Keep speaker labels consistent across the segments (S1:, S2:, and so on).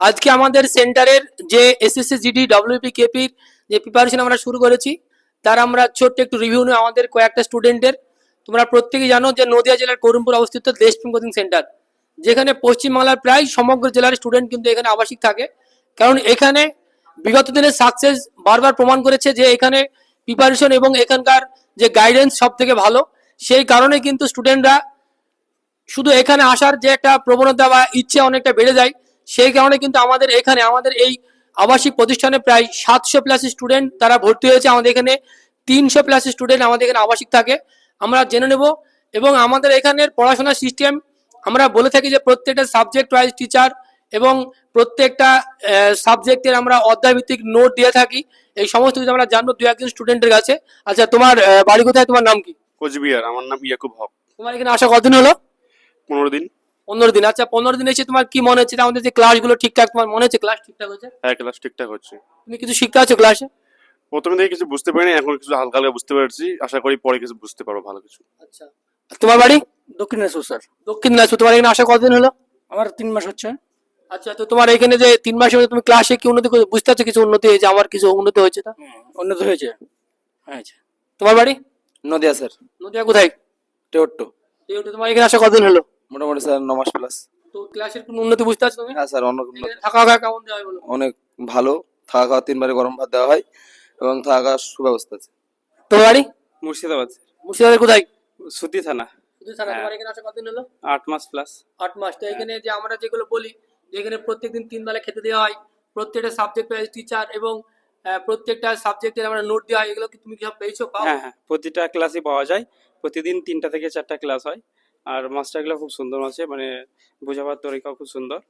S1: আজকে আমাদের সেন্টারের যে এসএসসি জিডি ডব্লিউপি কেপির যে প্রিপারেশন আমরা শুরু করেছি, তার আমরা ছোট্ট একটু রিভিউ নিই আমাদের কয়েকটা স্টুডেন্টের তোমরা প্রত্যেকেই জানো যে নদিয়া জেলার করুমপুর অবস্থিত দেশপ্রেম কোচিং সেন্টার, যেখানে পশ্চিমবাংলার প্রায় সমগ্র জেলার স্টুডেন্ট কিন্তু এখানে আবাসিক থাকে। কারণ এখানে বিগত দিনের সাকসেস বারবার প্রমাণ করেছে যে এখানে প্রিপারেশন এবং এখানকার যে গাইডেন্স সব থেকে ভালো। সেই কারণে কিন্তু স্টুডেন্টরা শুধু এখানে আসার যে একটা প্রবণতা বা ইচ্ছে অনেকটা বেড়ে যায়। সেই কারণে কিন্তু আমাদের এখানে আমাদের এই আবাসিক প্রতিষ্ঠানে প্রায় সাতশো প্লাস স্টুডেন্ট তারা ভর্তি হয়েছে। আমাদের এখানে তিনশো প্লাস স্টুডেন্ট আমাদের এখানে আবাসিক থাকে। আমরা জেনে নেব এবং আমাদের এখানের পড়াশোনার সিস্টেম আমরা বলে থাকি যে প্রত্যেকটা সাবজেক্ট ওয়াইজ টিচার এবং প্রত্যেকটা সাবজেক্টের আমরা অধ্যায়ভিত্তিক নোট দিয়ে থাকি। এই সমস্ত কিছু আমরা জানব দু একজন স্টুডেন্টের কাছে। আচ্ছা তোমার বাড়ি কোথায়? তোমার নাম কি?
S2: কোচবিহার। আমার নাম ইয়াকুব হক।
S1: তোমার এখানে আসা কতদিন হলো?
S2: পনেরো দিন।
S1: পনেরো দিন। আচ্ছা পনেরো দিন এসে তোমার কি মনে হচ্ছে? আমাদের যে ক্লাসগুলো ঠিকঠাক তোমার মনে হচ্ছে ক্লাস ঠিকঠাক হচ্ছে
S2: হ্যাঁ ক্লাস ঠিকঠাক হচ্ছে।
S1: তুমি কিছু শিখতে আছো ক্লাসে
S2: প্রথমে থেকে কিছু বুঝতে পারিনি এখন কিছু হালকা হালকা বুঝতে পারছি। আশা করি পরে কিছু বুঝতে পারব ভালো কিছু।
S1: আচ্ছা। তোমার বাড়ি?
S3: দক্ষিণেশ্বর স্যার।
S1: দক্ষিণ দিনাজপুর তোমার এখানে আসা কতদিন হলো?
S3: আমার তিন মাস হচ্ছে।
S1: আচ্ছা তো তোমার এখানে যে তিন মাসের মধ্যে তুমি ক্লাসে কি উন্নতি করে বুঝতে পারছ? কিছু উন্নতি হয়েছে? আমার কিছু উন্নতি হয়েছে তা?
S3: উন্নত হয়েছে। আচ্ছা
S1: তোমার বাড়ি?
S3: নদিয়া স্যার।
S1: নদিয়া কোথায়?
S3: টেওট্টো
S1: ওটা তোমার এখানে আসা কতদিন হলো?
S3: মোটামুটি স্যার ন মাস প্লাস
S1: তো ক্লাসের কোনো উন্নতি বুঝতে পারছ তুমি?
S3: হ্যাঁ স্যার অনেক
S1: এখানে থাকা খাওয়া কেমন দেওয়া হয় বলো?
S3: অনেক ভালো। থাকা খাওয়া তিনবারে গরম ভাত দেওয়া হয় এবং থাকা খাওয়ার সুব্যবস্থা আছে।
S1: তোমার বাড়ি?
S4: মুর্শিদাবাদ
S1: মুর্শিদাবাদের কোথায়?
S4: সুতি থানা।
S1: শুধু থানা তোমার এখানে আসা কতদিন হলো?
S4: আট মাস প্লাস
S1: আট মাস। তো এখানে যে আমরা যেগুলো বলি যে এখানে প্রত্যেকদিন তিন বেলা খেতে দেওয়া হয় প্রত্যেকটা সাবজেক্ট ওয়াইজ টিচার এবং প্রত্যেকটা সাবজেক্টের আমরা নোট দেওয়া হয়। এগুলো কি তুমি কি সব পেয়েছ?
S4: হ্যাঁ হ্যাঁ। প্রতিটা ক্লাসই পাওয়া যায়। প্রতিদিন তিনটা থেকে চারটা ক্লাস হয়। আর মাছটাগুলো খুব সুন্দর আছে মানে বোঝাবার তরিকাও খুব সুন্দর।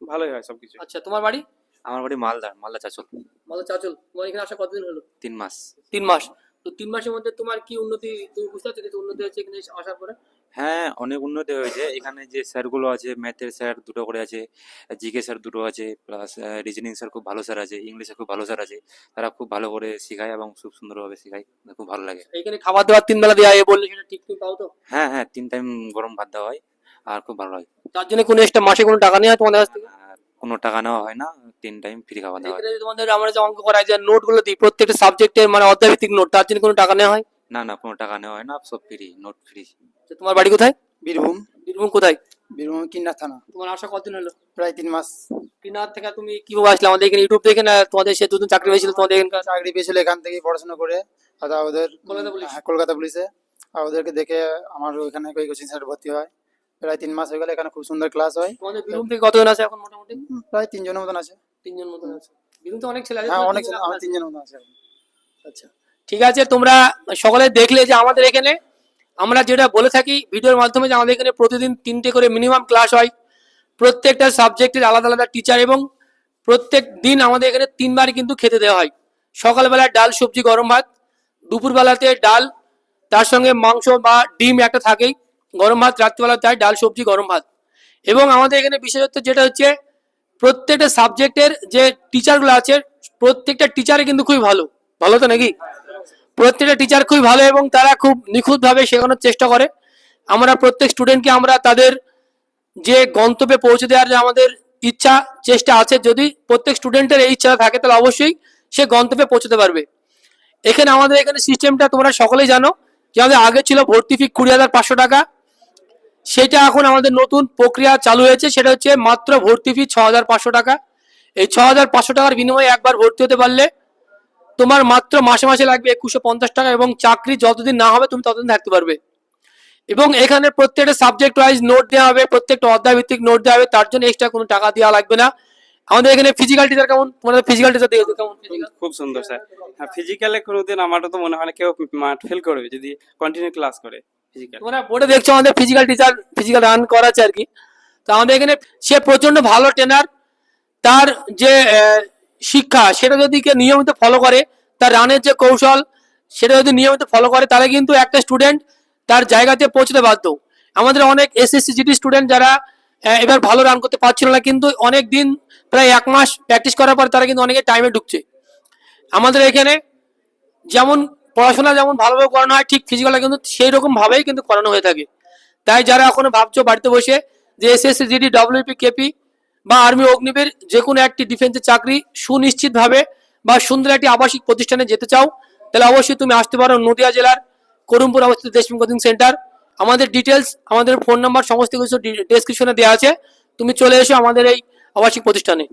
S4: ভালোই হয় সবকিছু।
S1: আচ্ছা তোমার বাড়ি?
S5: আমার বাড়ি মালদা মালদা চাচল।
S1: মালদা চাচল। তোমার এখানে আসা কতদিন হলো?
S5: তিন মাস।
S1: তিন মাস। তো তিন মাসের মধ্যে তোমার কি উন্নতি তুমি বুঝতে পারছ কিছু উন্নতি হয়েছে এখানে আসার পরে?
S5: হ্যাঁ অনেক উন্নতি হয়েছে। এখানে যে স্যারগুলো আছে ম্যাথের স্যার দুটো করে আছে জিকে স্যার দুটো আছে প্লাস রিজনিং স্যার খুব ভালো স্যার আছে খুব ভালো স্যার আছে। তারা খুব ভালো করে শেখায় এবং খুব সুন্দরভাবে শেখায়। খুব ভালো লাগে।
S1: এখানে খাবার দাবার তিন বেলা দেওয়া হয় বললে সেটা ঠিক তুমি পাও তো?
S5: হ্যাঁ হ্যাঁ তিন টাইম গরম ভাত দেওয়া হয় আর খুব ভালো হয়
S1: তার জন্য কোনো এক্সট্রা মাসে কোনো টাকা নেওয়া হয় তোমাদের কাছ থেকে?
S5: কোনো টাকা নেওয়া হয় না তিন টাইম ফ্রি খাওয়া দাওয়া।
S1: এখানে তোমাদের আমরা যে অঙ্ক করাই যে নোটগুলো দিই প্রত্যেকটা সাবজেক্টের মানে অধ্যায়ভিত্তিক নোট তার জন্য কোনো টাকা নেওয়া হয়?
S5: না না কোনো টাকা নেওয়া হয় না সব ফ্রি নোট ফ্রি
S1: তো তোমার বাড়ি কোথায়?
S6: বীরভূম।
S1: বীরভূম কোথায়?
S6: বীরভূম কিন্নার থানা।
S1: তোমার আসা কতদিন হলো?
S6: প্রায় তিন মাস।
S1: কিনার থেকে তুমি কীভাবে আসলে আমাদের এখানে ইউটিউব দেখে না তোমাদের সে দুদিন চাকরি হয়েছিল তোমাদের এখানকার
S6: চাকরি পেয়েছিল এখান থেকে পড়াশোনা করে আর ওদের
S1: কলকাতা পুলিশ?
S6: হ্যাঁ, কলকাতা পুলিশে। আর ওদেরকে দেখে আমার ওইখানে ওই কোচিং সেন্টার ভর্তি হয়। প্রায় তিন মাস হয়ে গেলে এখানে খুব সুন্দর ক্লাস হয়।
S1: তোমাদের বীরভূম থেকে কতজন আছে এখন মোটামুটি?
S6: প্রায় তিনজনের মতন আছে।
S1: তিনজন মতন আছে। বীরভূম তো অনেক ছেলে আছে
S6: হ্যাঁ অনেক
S1: তিনজন
S6: আমার
S1: আছে?
S6: মতন আছে
S1: আচ্ছা ঠিক আছে তোমরা সকলে দেখলে যে আমাদের এখানে আমরা যেটা বলে থাকি ভিডিওর মাধ্যমে যে আমাদের এখানে প্রতিদিন তিনটে করে মিনিমাম ক্লাস হয়। প্রত্যেকটা সাবজেক্টের আলাদা আলাদা টিচার এবং প্রত্যেক দিন আমাদের এখানে তিনবার কিন্তু খেতে দেওয়া হয়। সকালবেলা ডাল সবজি গরম ভাত দুপুরবেলাতে ডাল তার সঙ্গে মাংস বা ডিম একটা থাকেই। গরম ভাত রাত্রিবেলা তাই ডাল সবজি গরম ভাত। এবং আমাদের এখানে বিশেষত্ব যেটা হচ্ছে প্রত্যেকটা সাবজেক্টের যে টিচারগুলো আছে, প্রত্যেকটা টিচারই কিন্তু খুবই ভালো। ভালো তো নাকি? প্রত্যেকটা টিচার খুবই ভালো এবং তারা খুব নিখুঁতভাবে শেখানোর চেষ্টা করে। আমরা প্রত্যেক স্টুডেন্টকে আমরা তাদের যে গন্তব্যে পৌঁছে দেওয়ার যে আমাদের ইচ্ছা, চেষ্টা আছে, যদি প্রত্যেক স্টুডেন্টের এই ইচ্ছা থাকে, তাহলে অবশ্যই সে গন্তব্যে পৌঁছতে পারবে। এখানে আমাদের এখানে সিস্টেমটা তোমরা সকলেই জানো যে আমাদের আগে ছিল ভর্তি ফি কুড়ি হাজার পাঁচশো টাকা সেটা এখন আমাদের নতুন প্রক্রিয়া চালু হয়েছে, সেটা হচ্ছে মাত্র ভর্তি ফি ছ হাজার পাঁচশো টাকা। এই ছ হাজার পাঁচশো টাকার বিনিময়ে একবার ভর্তি হতে পারলে তোমার মাত্র মাসে মাসে লাগবে একুশশো পঞ্চাশ টাকা এবং চাকরি যতদিন না হবে তুমি ততদিন থাকতে পারবে। এবং এখানে প্রত্যেকটা সাবজেক্ট ওয়াইজ নোট দেওয়া হবে, প্রত্যেকটা অধ্যায় ভিত্তিক নোট দেওয়া হবে, তার জন্য এক্সট্রা কোনো টাকা দেওয়া লাগবে না। আমাদের এখানে ফিজিক্যাল টিচার কেমন? তোমাদের ফিজিক্যাল টিচার দেখে কেমন
S4: খুব সুন্দর স্যার হ্যাঁ ফিজিক্যালে কোনোদিন আমারও তো মনে হয় না কেউ মাঠ ফেল করবে যদি কন্টিনিউ ক্লাস করে।
S1: তোমরা বোর্ডে দেখছ আমাদের ফিজিক্যাল টিচার ফিজিক্যাল রান করাচ্ছে আর কি। তো আমাদের এখানে সে প্রচণ্ড ভালো ট্রেনার তার যে শিক্ষা, সেটা যদি নিয়মিত ফলো করে, তার রানের যে কৌশল, সেটা যদি নিয়মিত ফলো করে, তাহলে কিন্তু একটা স্টুডেন্ট তার জায়গাতে পৌঁছতে বাধ্য। আমাদের অনেক এসএসসি জিডি স্টুডেন্ট যারা এবার ভালো রান করতে পারছিল না, কিন্তু অনেক দিন, প্রায় এক মাস প্র্যাকটিস করার পর তারা কিন্তু অনেকে টাইমে ঢুকছে। আমাদের এখানে যেমন পড়াশোনা যেমন ভালোভাবে করানো হয়, ঠিক ফিজিক্যালটা কিন্তু সেই রকম ভাবেই কিন্তু করানো হয়ে থাকে। তাই যারা এখনও ভাবছ বাড়িতে বসে যে এসএসসি জিডি ডব্লিউপি কেপি বা আর্মি অগ্নিবীর যে কোনো একটি ডিফেন্সের চাকরি সুনিশ্চিতভাবে বা সুন্দর একটি আবাসিক প্রতিষ্ঠানে যেতে চাও, তাহলে অবশ্যই তুমি আসতে পারো নদিয়া জেলার করুমপুর অবস্থিত দেশমিক কোচিং সেন্টার আমাদের ডিটেলস আমাদের ফোন নাম্বার সমস্ত কিছু ডেসক্রিপশনে দেওয়া আছে। তুমি চলে এসো আমাদের এই আবাসিক প্রতিষ্ঠানে।